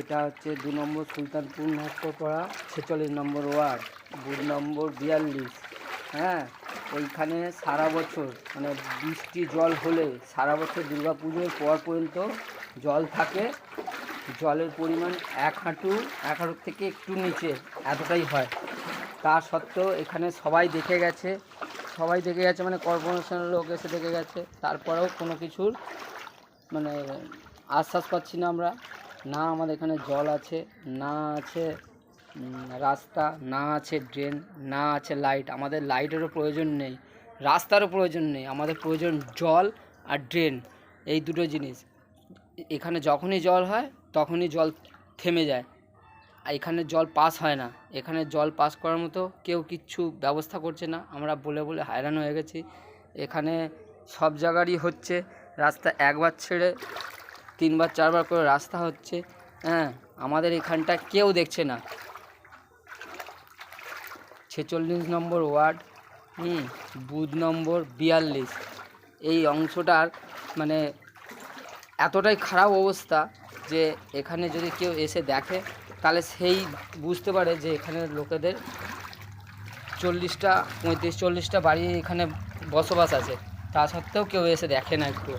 এটা হচ্ছে দু নম্বর সুলতানপুর নস্করপাড়া, ছেচল্লিশ নম্বর ওয়ার্ড বুথ নম্বর বিয়াল্লিশ। হ্যাঁ ওইখানে সারা বছর মানে বৃষ্টি, জল হলে সারা বছর পুজোর পর পর্যন্ত জল থাকে। জলের পরিমাণ এক হাঁটু, এক হাঁটুর থেকে একটু নিচে, এতটাই হয়। তা সত্ত্বেও এখানে সবাই দেখে গেছে। সবাই দেখে গেছে মানে কর্পোরেশনের লোক এসে দেখে গেছে। তারপরেও কোনো কিছুর মানে আশ্বাস পাচ্ছি না আমরা। না আমাদের এখানে জল আছে, না আছে রাস্তা, না আছে ড্রেন না আছে লাইট আমাদের লাইটেরও প্রয়োজন নেই, রাস্তারও প্রয়োজন নেই, আমাদের প্রয়োজন জল আর ড্রেন এই দুটো জিনিস। এখানে যখনই জল হয়, তখনই জল থেমে যায়। আর এখানে জল পাস হয় না। এখানে জল পাস করার মতো কেউ কিচ্ছু ব্যবস্থা করছে না। আমরা বলে বলে হয়রান হয়ে গেছি। এখানে সব জায়গারই হচ্ছে। রাস্তা একবার ছেড়ে তিনবার, চারবার করে রাস্তা হচ্ছে হ্যাঁ আমাদের এখানটা কেউ দেখছে না। ছেচল্লিশ নম্বর ওয়ার্ড, হুম বুথ নম্বর বিয়াল্লিশ। এই অংশটার মানে এতটাই খারাপ অবস্থা যে এখানে যদি কেউ এসে দেখে, তাহলে সেই বুঝতে পারে যে এখানের লোকেদের চল্লিশটা, পঁয়ত্রিশ, চল্লিশটা বাড়ি এখানে বসবাস আছে। তা সত্ত্বেও কেউ এসে দেখে না একটু